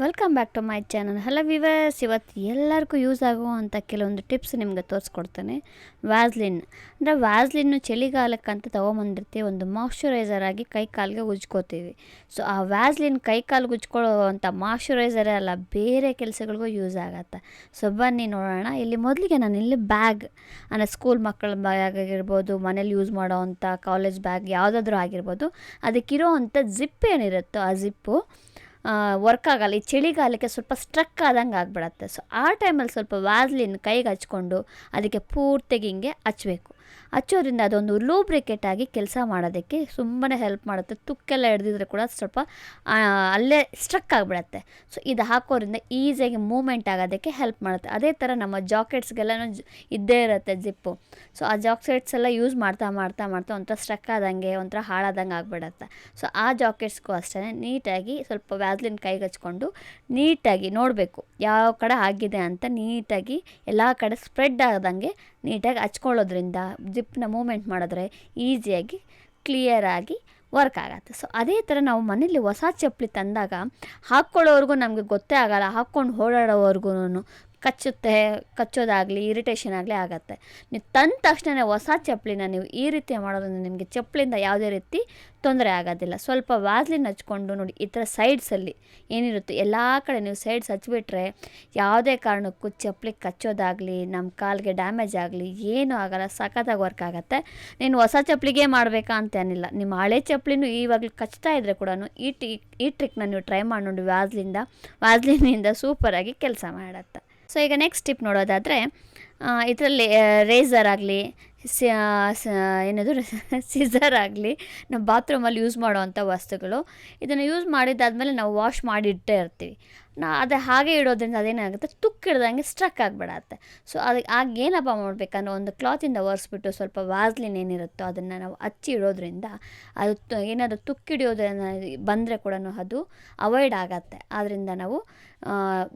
Welcome back to my channel hello viewers ಇವತ್ತು ಎಲ್ಲರಿಗೂ use ಆಗುವಂಥ ಕೆಲವೊಂದು ಟಿಪ್ಸ್ ನಿಮಗೆ ತೋರಿಸ್ಕೊಡ್ತೇನೆ. ವ್ಯಾಸ್ಲಿನ್ ಅಂದರೆ ವ್ಯಾಸ್ಲಿನ್ನು ಚಳಿಗಾಲಕ್ಕಂತ ತೊಗೊಂಬಂದಿರ್ತೀವಿ. ಒಂದು ಮಾಯ್ಶ್ಚರೈಸರ್ ಆಗಿ ಕೈ ಕಾಲಿಗೆ ಉಜ್ಕೋತೀವಿ. ಸೊ ಆ ವ್ಯಾಸ್ಲಿನ್ ಕೈ ಕಾಲಿಗೆ ಉಜ್ಕೊಳ್ಳುವಂಥ ಮಾಯ್ಶ್ಚರೈಸರೇ ಅಲ್ಲ, ಬೇರೆ ಕೆಲಸಗಳಿಗೂ ಯೂಸ್ ಆಗತ್ತೆ. ಸೊ ಬನ್ನಿ ನೋಡೋಣ. ಇಲ್ಲಿ ಮೊದಲಿಗೆ ನಾನು ಇಲ್ಲಿ ಬ್ಯಾಗ್ ಅಂದರೆ ಸ್ಕೂಲ್ ಮಕ್ಕಳ ಬ್ಯಾಗ್ ಆಗಿರ್ಬೋದು, ಮನೇಲಿ ಯೂಸ್ ಮಾಡೋವಂಥ ಕಾಲೇಜ್ ಬ್ಯಾಗ್ ಯಾವುದಾದ್ರೂ ಆಗಿರ್ಬೋದು ಅದಕ್ಕಿರೋ ಅಂಥ ಜಿಪ್ ಏನಿರುತ್ತೋ ಆ ಜಿಪ್ಪು ವರ್ಕ್ ಆಗಲ್ಲ, ಈ ಚಳಿಗಾಲಕ್ಕೆ ಸ್ವಲ್ಪ ಸ್ಟ್ರಕ್ ಆದಂಗೆ ಆಗಿಬಿಡತ್ತೆ. ಸೊ ಆ ಟೈಮಲ್ಲಿ ಸ್ವಲ್ಪ ವ್ಯಾಸ್ಲಿನ್ ಕೈಗೆ ಹಚ್ಕೊಂಡು, ಅದಕ್ಕೆ ಪೂರ್ತಿಗೆ ಹಿಂಗೆ ಹಚ್ಬೇಕು. ಹಚ್ಚೋದ್ರಿಂದ ಅದೊಂದು ಲೂಬ್ರಿಕೇಟ್ ಆಗಿ ಕೆಲಸ ಮಾಡೋದಕ್ಕೆ ತುಂಬಾ ಹೆಲ್ಪ್ ಮಾಡುತ್ತೆ. ತುಕ್ಕೆಲ್ಲ ಹಿಡ್ದಿದ್ರೆ ಕೂಡ ಸ್ವಲ್ಪ ಅಲ್ಲೇ ಸ್ಟ್ರಕ್ ಆಗಿಬಿಡತ್ತೆ. ಸೊ ಇದು ಹಾಕೋದ್ರಿಂದ ಈಸಿಯಾಗಿ ಮೂಮೆಂಟ್ ಆಗೋದಕ್ಕೆ ಹೆಲ್ಪ್ ಮಾಡುತ್ತೆ. ಅದೇ ಥರ ನಮ್ಮ ಜಾಕೆಟ್ಸ್ಗೆಲ್ಲನೂ ಇದ್ದೇ ಇರುತ್ತೆ ಜಿಪ್ಪು ಸೊ ಆ ಜಾಕೆಟ್ಸ್ ಎಲ್ಲ ಯೂಸ್ ಮಾಡ್ತಾ ಮಾಡ್ತಾ ಮಾಡ್ತಾ ಒಂಥರ ಸ್ಟ್ರಕ್ ಆದಂಗೆ, ಒಂಥರ ಹಾಳಾದಂಗೆ ಆಗಿಬಿಡತ್ತೆ. ಸೊ ಆ ಜಾಕೆಟ್ಸ್ಗೂ ಅಷ್ಟೇ ನೀಟಾಗಿ ಸ್ವಲ್ಪ ವ್ಯಾಸ್ಲಿನ್ ಕೈಗೆ ಹಚ್ಕೊಂಡು ನೀಟಾಗಿ ನೋಡಬೇಕು. ಯಾವ ಕಡೆ ಆಗಿದೆ ಅಂತ ನೀಟಾಗಿ ಎಲ್ಲ ಕಡೆ ಸ್ಪ್ರೆಡ್ ಆದಂಗೆ ನೀಟಾಗಿ ಹಚ್ಕೊಳ್ಳೋದ್ರಿಂದ ಜಿಪ್ನ ಮೂಮೆಂಟ್ ಮಾಡಿದ್ರೆ ಈಸಿಯಾಗಿ ಕ್ಲಿಯರಾಗಿ ವರ್ಕ್ ಆಗುತ್ತೆ. ಸೊ ಅದೇ ಥರ ನಾವು ಮನೇಲಿ ಹೊಸ ಚಪ್ಪಲಿ ತಂದಾಗ ಹಾಕ್ಕೊಳ್ಳೋವರೆಗೂ ನಮಗೆ ಗೊತ್ತೇ ಆಗಲ್ಲ, ಹಾಕ್ಕೊಂಡು ಓಡಾಡೋವರೆಗೂ ಕಚ್ಚುತ್ತೆ, ಕಚ್ಚೋದಾಗಲಿ ಇರಿಟೇಷನ್ ಆಗಲಿ ಆಗುತ್ತೆ. ನೀವು ತಂದ ತಕ್ಷಣ ಹೊಸ ಚಪ್ಪಲಿನ ನೀವು ಈ ರೀತಿ ಮಾಡೋದ್ರಿಂದ ನಿಮಗೆ ಚಪ್ಪಲಿಂದ ಯಾವುದೇ ರೀತಿ ತೊಂದರೆ ಆಗೋದಿಲ್ಲ. ಸ್ವಲ್ಪ ವಾಸ್ಲಿನ ಹಚ್ಕೊಂಡು ನೋಡಿ, ಈ ಥರ ಸೈಡ್ಸಲ್ಲಿ ಏನಿರುತ್ತೆ, ಎಲ್ಲ ಕಡೆ ನೀವು ಸೈಡ್ಸ್ ಹಚ್ಬಿಟ್ರೆ ಯಾವುದೇ ಕಾರಣಕ್ಕೂ ಚಪ್ಪಲಿ ಕಚ್ಚೋದಾಗಲಿ, ನಮ್ಮ ಕಾಲಿಗೆ ಡ್ಯಾಮೇಜ್ ಆಗಲಿ, ಏನೂ ಆಗಲ್ಲ, ಸಖತ್ತಾಗಿ ವರ್ಕ್ ಆಗುತ್ತೆ. ನೀನು ಹೊಸ ಚಪ್ಪಲಿಗೆ ಮಾಡಬೇಕಾ ಅಂತ ಏನಿಲ್ಲ. ನಿಮ್ಮ ಹಳೆ ಚಪ್ಪಲಿನೂ ಇವಾಗಲೂ ಕಚ್ತಾ ಇದ್ದರೆ ಕೂಡ ಈ ಟ್ರಿಕ್ ಈ ಟ್ರಿಕ್ನ ನೀವು ಟ್ರೈ ಮಾಡಿ ನೋಡಿ ವ್ಯಾಸ್ಲಿಂದ ವ್ಯಾಸ್ಲಿನಿಂದ ಸೂಪರಾಗಿ ಕೆಲಸ ಮಾಡುತ್ತೆ. ಸೊ ಈಗ ನೆಕ್ಸ್ಟ್ ಟಿಪ್ ನೋಡೋದಾದರೆ ಇದರಲ್ಲಿ ರೇಸರ್ ಆಗಲಿ ಏನದು ಸಿಸರ್ ಆಗಲಿ, ನಾವು ಬಾತ್ರೂಮಲ್ಲಿ ಯೂಸ್ ಮಾಡುವಂಥ ವಸ್ತುಗಳು. ಇದನ್ನು ಯೂಸ್ ಮಾಡಿದ್ದಾದಮೇಲೆ ನಾವು ವಾಶ್ ಮಾಡಿ ಇಟ್ಟೇ ಇರ್ತೀವಿ. ನಾ ಅದು ಹಾಗೆ ಇಡೋದ್ರಿಂದ ಅದೇನಾಗುತ್ತೆ? ತುಕ್ಕಿಡ್ದಂಗೆ ಸ್ಟ್ರಕ್ ಆಗಿಬಿಡತ್ತೆ. ಸೊ ಅದಕ್ಕೆ ಆಗ ಏನಪ್ಪ ಮಾಡಬೇಕಂದ್ರೆ ಒಂದು ಕ್ಲಾತಿಂದ ಒರೆಸ್ಬಿಟ್ಟು ಸ್ವಲ್ಪ ವಾಸ್ಲಿನ್ ಏನಿರುತ್ತೋ ಅದನ್ನು ನಾವು ಹಚ್ಚಿ ಇಡೋದ್ರಿಂದ ಅದು ಏನಾದರೂ ತುಕ್ಕಿಡಿಯೋದನ್ನ ಬಂದರೆ ಕೂಡ ಅದು ಅವಾಯ್ಡ್ ಆಗತ್ತೆ. ಆದ್ದರಿಂದ ನಾವು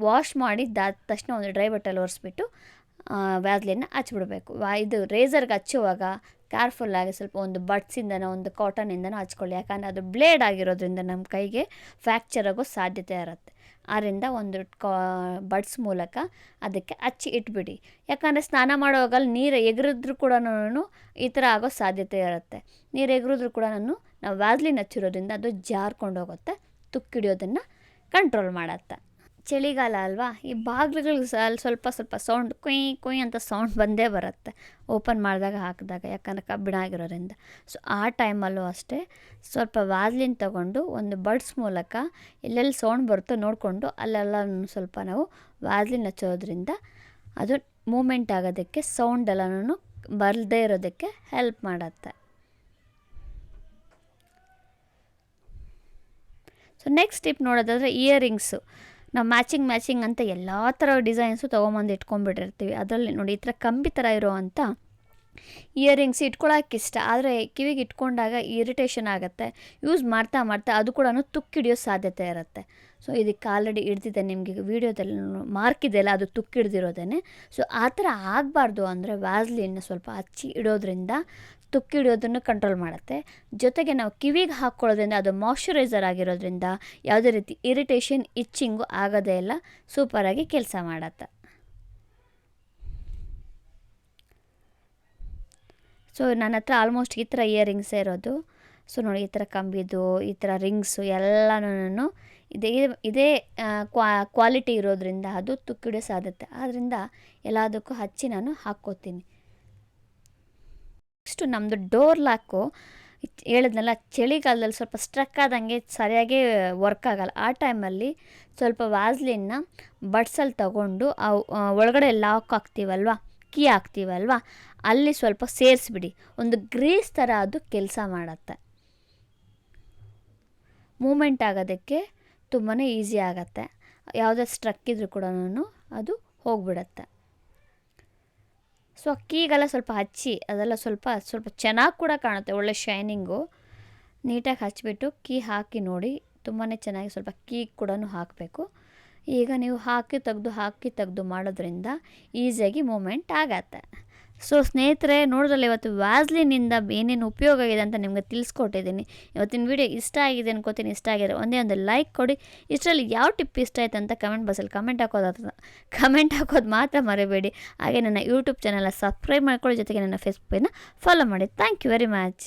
ವಾಶ್ ಮಾಡಿದ್ದಾದ ತಕ್ಷಣ ಒಂದು ಡ್ರೈ ಬಟ್ಟಲ್ಲಿ ಒರೆಸ್ಬಿಟ್ಟು ವ್ಯಾಸ್ಲಿನ ಹಚ್ಬಿಡ್ಬೇಕು. ಇದು ರೇಸರ್ಗೆ ಹಚ್ಚುವಾಗ ಕೇರ್ಫುಲ್ಲಾಗಿ ಸ್ವಲ್ಪ ಒಂದು ಬಟ್ಸಿಂದನೋ ಒಂದು ಕಾಟನಿಂದನೋ ಹಚ್ಕೊಳ್ಳಿ. ಯಾಕಂದರೆ ಅದು ಬ್ಲೇಡ್ ಆಗಿರೋದ್ರಿಂದ ನಮ್ಮ ಕೈಗೆ ಫ್ಯಾಕ್ಚರ್ ಆಗೋ ಸಾಧ್ಯತೆ ಇರುತ್ತೆ. ಆದ್ದರಿಂದ ಒಂದು ಬಡ್ಸ್ ಮೂಲಕ ಅದಕ್ಕೆ ಹಚ್ಚಿ ಇಟ್ಬಿಡಿ. ಯಾಕಂದರೆ ಸ್ನಾನ ಮಾಡುವಾಗ ನೀರು ಎಗರಿದ್ರೂ ಕೂಡ ಈ ಥರ ಆಗೋ ಸಾಧ್ಯತೆ ಇರುತ್ತೆ. ನೀರು ಎಗರಿದ್ರು ಕೂಡ ನಾನು ನಾವು ವ್ಯಾಸ್ಲಿನ್ ಹಚ್ಚಿರೋದ್ರಿಂದ ಅದು ಜಾರ್ಕೊಂಡು ಹೋಗುತ್ತೆ ತುಕ್ಕಿಡಿಯೋದನ್ನು ಕಂಟ್ರೋಲ್ ಮಾಡತ್ತೆ. ಚಳಿಗಾಲ ಅಲ್ವಾ? ಈ ಬಾಗಿಲುಗಳಿಗೆ ಅಲ್ಲಿ ಸ್ವಲ್ಪ ಸ್ವಲ್ಪ ಸೌಂಡ್, ಕುಯ್ ಕುಯ್ ಅಂತ ಸೌಂಡ್ ಬಂದೇ ಬರುತ್ತೆ ಓಪನ್ ಮಾಡಿದಾಗ ಹಾಕಿದಾಗ, ಯಾಕಂದ್ರೆ ಕಬ್ಬಿಣ ಆಗಿರೋದ್ರಿಂದ. ಸೊ, ಆ ಟೈಮಲ್ಲೂ ಅಷ್ಟೇ ಸ್ವಲ್ಪ ವಾಸ್ಲಿನ್ ತಗೊಂಡು ಒಂದು ಬಡ್ಸ್ ಮೂಲಕ ಎಲ್ಲೆಲ್ಲಿ ಸೌಂಡ್ ಬರುತ್ತೋ ನೋಡಿಕೊಂಡು ಅಲ್ಲೆಲ್ಲ ಸ್ವಲ್ಪ ನಾವು ವಾಸ್ಲಿನ್ ಹಚ್ಚೋದ್ರಿಂದ ಅದು ಮೂಮೆಂಟ್ ಆಗೋದಕ್ಕೆ ಸೌಂಡ್ ಎಲ್ಲನೂ ಬರದೇ ಇರೋದಕ್ಕೆ ಹೆಲ್ಪ್ ಮಾಡುತ್ತೆ. ಸೊ, ನೆಕ್ಸ್ಟ್ ಟಿಪ್ ನೋಡೋದಾದರೆ ಇಯರಿಂಗ್ಸು. ನಾವು ಮ್ಯಾಚಿಂಗ್ ಮ್ಯಾಚಿಂಗ್ ಅಂತ ಎಲ್ಲ ಥರ ಡಿಸೈನ್ಸು ತೊಗೊಂಬಂದು ಇಟ್ಕೊಂಡ್ಬಿಟ್ಟಿರ್ತೀವಿ. ಅದರಲ್ಲಿ ನೋಡಿ ಈ ಥರ ಕಂಬಿ ಥರ ಇರೋವಂಥ ಇಯರಿಂಗ್ಸ್ ಇಟ್ಕೊಳ್ಳೋಕೆ ಇಷ್ಟ. ಆದರೆ ಕಿವಿಗೆ ಇಟ್ಕೊಂಡಾಗ ಇರಿಟೇಷನ್ ಆಗುತ್ತೆ. ಯೂಸ್ ಮಾಡ್ತಾ ಮಾಡ್ತಾ ಅದು ಕೂಡ ತುಕ್ಕಿಡಿಯೋ ಸಾಧ್ಯತೆ ಇರುತ್ತೆ. ಸೊ ಇದಕ್ಕೆ ಆಲ್ರೆಡಿ ಹಿಡ್ದಿದೆ ನಿಮಗೆ ವೀಡಿಯೋದಲ್ಲಿ ಮಾರ್ಕ್ ಇದೆಯಲ್ಲ, ಅದು ತುಕ್ಕಿಡ್ದಿರೋದೇ ಸೊ ಆ ಥರ ಆಗಬಾರ್ದು ಅಂದರೆ ವ್ಯಾಸ್ಲಿನ್ನ ಸ್ವಲ್ಪ ಹಚ್ಚಿ ಇಡೋದ್ರಿಂದ ತುಕ್ಕಿಡಿಯೋದನ್ನು ಕಂಟ್ರೋಲ್ ಮಾಡುತ್ತೆ. ಜೊತೆಗೆ ನಾವು ಕಿವಿಗೆ ಹಾಕ್ಕೊಳ್ಳೋದ್ರಿಂದ ಅದು ಮಾಯ್ಶ್ಚರೈಸರ್ ಆಗಿರೋದ್ರಿಂದ ಯಾವುದೇ ರೀತಿ ಇರಿಟೇಷನ್ ಇಚ್ಚಿಂಗು ಆಗೋದೇ ಇಲ್ಲ. ಸೂಪರಾಗಿ ಕೆಲಸ ಮಾಡತ್ತೆ. ಸೊ ನನ್ನ ಹತ್ರ ಆಲ್ಮೋಸ್ಟ್ ಈ ಥರ ಇಯರಿಂಗ್ಸೇ ಇರೋದು. ಸೊ ನೋಡಿ ಈ ಥರ ಕಂಬಿದು, ಈ ಥರ ರಿಂಗ್ಸು ಎಲ್ಲನೂ ಇದೇ ಇದೇ ಕ್ವಾ ಕ್ವಾಲಿಟಿ ಇರೋದ್ರಿಂದ ಅದು ತುಕ್ಕಿಡೋ ಸಾಧ್ಯತೆ. ಆದ್ದರಿಂದ ಎಲ್ಲದಕ್ಕೂ ಹಚ್ಚಿ ನಾನು ಹಾಕ್ಕೋತೀನಿ. ನೆಕ್ಸ್ಟು ನಮ್ಮದು ಡೋರ್ ಲಾಕು. ಹೇಳಿದ್ನಲ್ಲ, ಚಳಿಗಾಲದಲ್ಲಿ ಸ್ವಲ್ಪ ಸ್ಟ್ರಕ್ ಆದಂಗೆ ಸರಿಯಾಗಿ ವರ್ಕ್ ಆಗಲ್ಲ. ಆ ಟೈಮಲ್ಲಿ ಸ್ವಲ್ಪ ವ್ಯಾಸ್ಲಿನ್ನ ಬಡ್ಸಲ್ಲಿ ತಗೊಂಡು ಒಳಗಡೆ ಲಾಕ್ ಹಾಕ್ತೀವಲ್ವ? ಕೀ ಹಾಕ್ತೀವಲ್ವ? ಅಲ್ಲಿ ಸ್ವಲ್ಪ ಸೇರಿಸ್ಬಿಡಿ. ಒಂದು ಗ್ರೀಸ್ ಥರ ಅದು ಕೆಲಸ ಮಾಡುತ್ತೆ. ಮೂಮೆಂಟ್ ಆಗೋದಕ್ಕೆ ತುಂಬಾ ಈಸಿ ಆಗತ್ತೆ. ಯಾವುದೇ ಸ್ಟ್ರಕ್ ಇದ್ರೂ ಕೂಡ ಅದು ಹೋಗ್ಬಿಡತ್ತೆ. ಸೊ ಅಕ್ಕಿಗೆಲ್ಲ ಸ್ವಲ್ಪ ಹಚ್ಚಿ, ಅದೆಲ್ಲ ಸ್ವಲ್ಪ ಸ್ವಲ್ಪ ಚೆನ್ನಾಗಿ ಕೂಡ ಕಾಣುತ್ತೆ, ಒಳ್ಳೆ ಶೈನಿಂಗು ನೀಟಾಗಿ ಹಚ್ಚಿಬಿಟ್ಟು ಕೀ ಹಾಕಿ ನೋಡಿ ತುಂಬಾ ಚೆನ್ನಾಗಿ ಸ್ವಲ್ಪ ಕೀ ಕೂಡ ಹಾಕಬೇಕು. ಈಗ ನೀವು ಹಾಕಿ ತೆಗೆದು ಹಾಕಿ ತೆಗೆದು ಮಾಡೋದ್ರಿಂದ ಈಸಿಯಾಗಿ ಮೂಮೆಂಟ್ ಆಗತ್ತೆ. ಸೊ ಸ್ನೇಹಿತರೆ, ನೋಡಿದ್ರಲ್ಲ ಇವತ್ತು ವ್ಯಾಸ್ಲಿನಿಂದ ಏನೇನು ಉಪಯೋಗ ಆಗಿದೆ ಅಂತ ನಿಮ್ಗೆ ತಿಳಿಸ್ಕೊಟ್ಟಿದ್ದೀನಿ. ಇವತ್ತಿನ ವಿಡಿಯೋ ಇಷ್ಟ ಆಗಿದೆ ಅನ್ಕೋತೀನಿ. ಇಷ್ಟ ಆಗಿದೆ ಒಂದೇ ಒಂದು ಲೈಕ್ ಕೊಡಿ. ಇಷ್ಟರಲ್ಲಿ ಯಾವ ಟಿಪ್ ಇಷ್ಟ ಆಯ್ತು ಅಂತ ಕಮೆಂಟ್ ಬಾಕ್ಸಲ್ಲಿ ಕಮೆಂಟ್ ಹಾಕೋದು ಕಮೆಂಟ್ ಹಾಕೋದು ಮಾತ್ರ ಮರಿಬೇಡಿ. ಹಾಗೆ ನನ್ನ ಯೂಟ್ಯೂಬ್ ಚಾನಲ್ನ ಸಬ್ಸ್ಕ್ರೈಬ್ ಮಾಡ್ಕೊಳ್ಳಿ. ಜೊತೆಗೆ ನನ್ನ ಫೇಸ್ಬುಕ್ಕನ್ನು ಫಾಲೋ ಮಾಡಿ. Thank you very much